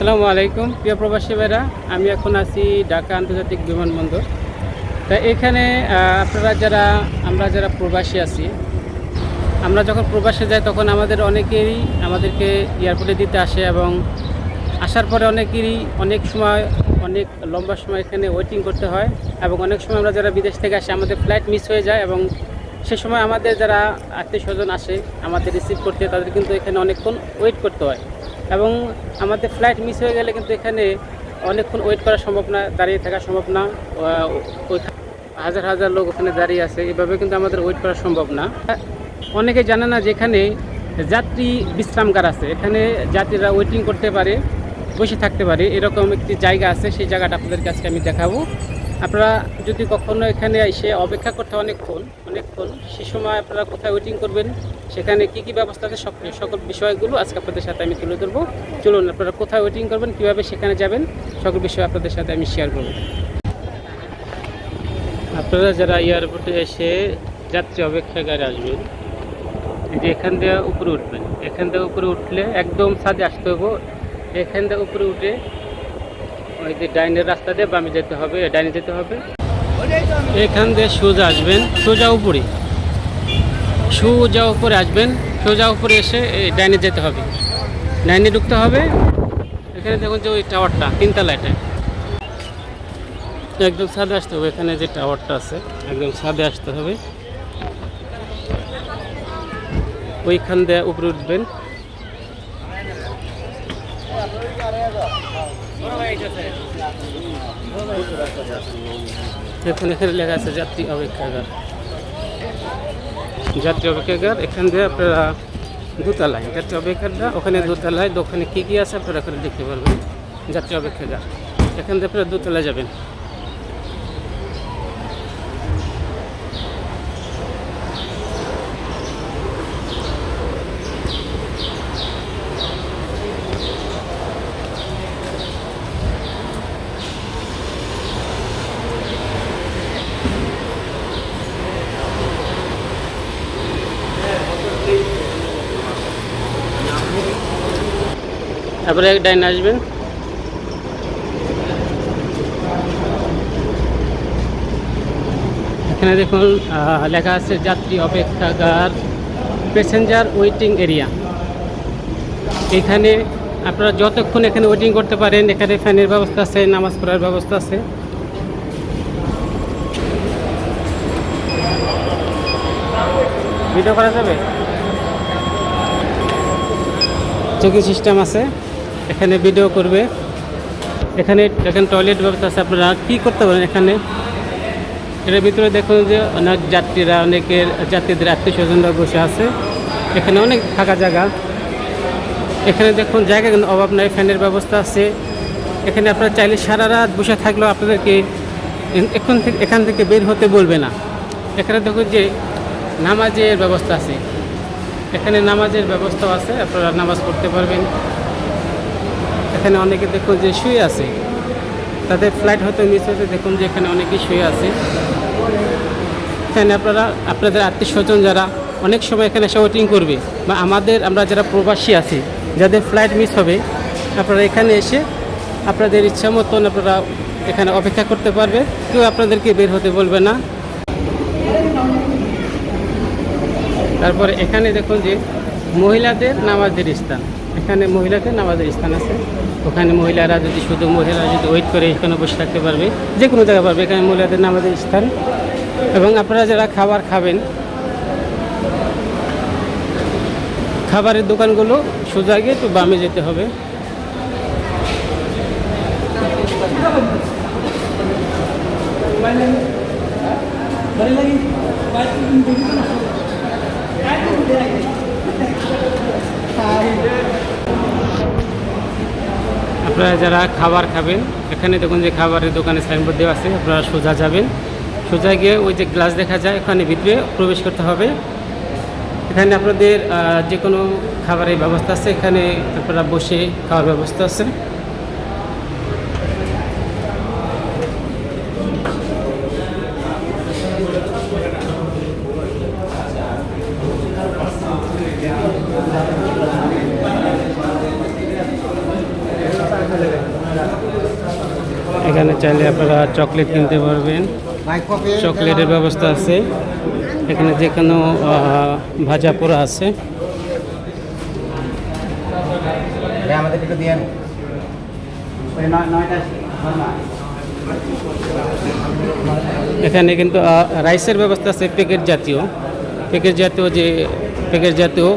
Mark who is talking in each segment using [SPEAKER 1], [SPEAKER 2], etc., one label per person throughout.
[SPEAKER 1] আসসালামু আলাইকুম, প্রিয় প্রবাসী ভাইরা। আমি এখন আছি ঢাকা আন্তর্জাতিক বিমানবন্দর। তা এখানে আপনারা যারা, আমরা যারা প্রবাসী আছি, আমরা যখন প্রবাসে যাই তখন আমাদের অনেকেরই আমাদেরকে এয়ারপোর্টে দিতে আসে এবং আসার পরে অনেকেরই অনেক সময়, অনেক লম্বা সময় এখানে ওয়েটিং করতে হয় এবং অনেক সময় আমরা যারা বিদেশ থেকে আসি, আমাদের ফ্লাইট মিস হয়ে যায় এবং সে সময় আমাদের যারা আত্মীয় স্বজন আসে, আমাদের রিসিভ করতে, তাদের কিন্তু এখানে অনেকক্ষণ ওয়েট করতে হয়। এবং আমাদের ফ্লাইট মিস হয়ে গেলে কিন্তু এখানে অনেকক্ষণ ওয়েট করা সম্ভব না, দাঁড়িয়ে থাকা সম্ভব না হাজার হাজার লোক ওখানে দাঁড়িয়ে আছে, এভাবে কিন্তু আমাদের ওয়েট করা সম্ভব না। অনেকে জানে না যে এখানে যাত্রী বিশ্রামগার আছে, এখানে যাত্রীরা ওয়েটিং করতে পারে, বসে থাকতে পারে, এরকম একটি জায়গা আছে, সেই জায়গাটা আপনাদের কাছে আমি দেখাবো। আপনারা যদি কখনো এখানে এসে অপেক্ষা করতে অনেকক্ষণ অনেকক্ষণ, সে সময় আপনারা কোথায় ওয়েটিং করবেন, সেখানে কি কি ব্যবস্থা আছে, সব সকল বিষয়গুলো আজকে আপনাদের সাথে আমি তুলে ধরবো। চলুন, আপনারা কোথায় ওয়েটিং করবেন, কীভাবে সেখানে যাবেন, সকল বিষয় আপনাদের সাথে আমি শেয়ার করব। আপনারা যারা এয়ারপোর্টে এসে যাত্রী অপেক্ষাগারে আসবেন যে এখান দিয়ে উপরে উঠবেন। এখান থেকে উপরে উঠলে একদম ছাদে আসতে হব এখান থেকে উপরে উঠে ওই যে ডাইনের রাস্তা দিয়ে বামে যেতে হবে ডাইনে যেতে হবে। এখান দিয়ে সোজা আসবেন, সোজা উপরে। সোজা উপরে আসবেন, সোজা উপরে এসে ডাইনে যেতে হবে। ডাইনে ঢুকতে হবে। এখানে দেখুন যে ওই টাওয়ারটা, তিনতলা এটা। একদম ছাদে আসতে হবে, এখানে যে টাওয়ারটা আছে, একদম ছাদে আসতে হবে। ওইখান দিয়ে উপরে উঠবেন। দেখুন এখানে লেখা আছে যাত্রী অপেক্ষাগার। যাত্রী অপেক্ষাগার, এখান দিয়ে আপনারা দোতলায়, যাত্রী অপেক্ষাটা ওখানে দোতলায়, দোকানে কী কী আছে আপনারা ওখানে দেখতে পারবেন। যাত্রী অপেক্ষাগার, এখান দিয়ে আপনারা দোতলায় যাবেন। তারপরে এক ডাইন আসবেন। এখানে দেখুন লেখা আছে, যাত্রী অপেক্ষাগার প্যাসেঞ্জার ওয়েটিং এরিয়া। এখানে আপনারা যতক্ষণ এখানে ওয়েটিং করতে পারেন, এখানে ফ্যানের ব্যবস্থা আছে, নামাজ পড়ার ব্যবস্থা আছে। ভিডিও করা যাবে? চেকিং সিস্টেম আছে। এখানে ভিডিও করবে। এখানে এখানে টয়লেট ব্যবস্থা আছে, আপনারা কী করতে পারেন এখানে? এটার ভিতরে দেখুন যে অনেক যাত্রীরা, অনেকের যাত্রীদের আত্মীয় স্বজনরা বসে আছে। এখানে অনেক ফাঁকা জায়গা। এখানে দেখুন জায়গা কিন্তু অভাব নাই, ফ্যানের ব্যবস্থা আছে। এখানে আপনারা চাইলে সারা রাত বসে থাকলেও আপনাদেরকে এখন থেকে এখান থেকে বের হতে বলবে না। এখানে দেখুন যে নামাজের ব্যবস্থা আছে। এখানে নামাজের ব্যবস্থাও আছে, আপনারা নামাজ পড়তে পারবেন। এখানে অনেকে দেখুন যে শুয়ে আছে। তাদের ফ্লাইট হয়তো মিস হয়েছে দেখুন যে এখানে অনেকেই শুয়ে আছে। এখানে আপনারা, আপনাদের আত্মীয় স্বজন যারা অনেক সময় এখানে এসে ওয়েটিং করবে বা আমাদের, আমরা যারা প্রবাসী আছি, যাদের ফ্লাইট মিস হবে, আপনারা এখানে এসে আপনাদের ইচ্ছা মতন আপনারা এখানে অপেক্ষা করতে পারবে। কেউ আপনাদেরকে বের হতে বলবে না। তারপরে এখানে দেখুন যে মহিলাদের নামাজের স্থান। এখানে মহিলাদের নামাজের স্থান আছে। ওখানে মহিলারা যদি শুধু মহিলারা যদি ওয়েট করে এখানে বসে থাকতে পারবে, যে কোনো জায়গায় পারবে এখানে মহিলাদের নামাজের স্থান। এবং আপনারা যারা খাবার খাবেন, খাবারের দোকানগুলো সোজা গিয়ে একটু বামে যেতে হবে। আপনারা যারা খাবার খাবেন, এখানে দেখুন যে খাবারের দোকানে সাইনবোর্ড দেওয়া আছে, আপনারা সোজা যাবেন। সোজা গিয়ে ওই যে গ্লাস দেখা যায়, ওখানে ভিতরে প্রবেশ করতে হবে। এখানে আপনাদের যে কোনো খাবারের ব্যবস্থা আছে, এখানে আপনারা বসে খাওয়ার ব্যবস্থা আছে। এখানে চাইলে আপনারা চকলেট কিনতে পারবেন। চকলেটের ব্যবস্থা আছে। এখানে যে কোনো ভাজা পোড়া আছে। এখানে কিন্তু রাইসের ব্যবস্থা আছে প্যাকেট জাতীয়। প্যাকেট জাতীয় যে প্যাকেট জাতীয়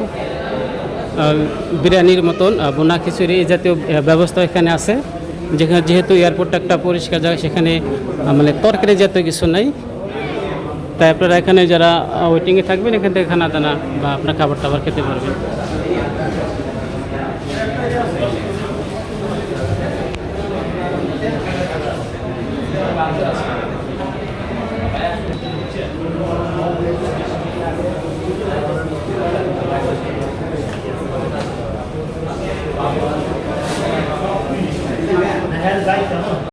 [SPEAKER 1] বিরিয়ানির মতন বোনা খিচুড়ি এই জাতীয় ব্যবস্থা এখানে আছে। যেখানে যেহেতু এয়ারপোর্টটা একটা পরিষ্কার জায়গা, সেখানে মানে তরকারি জাতীয় কিছু নাই। তাই আপনারা এখানে যারা ওয়েটিংয়ে থাকবেন, এখান থেকে খানা দানা বা আপনার খাবার টাবার খেতে পারবেন।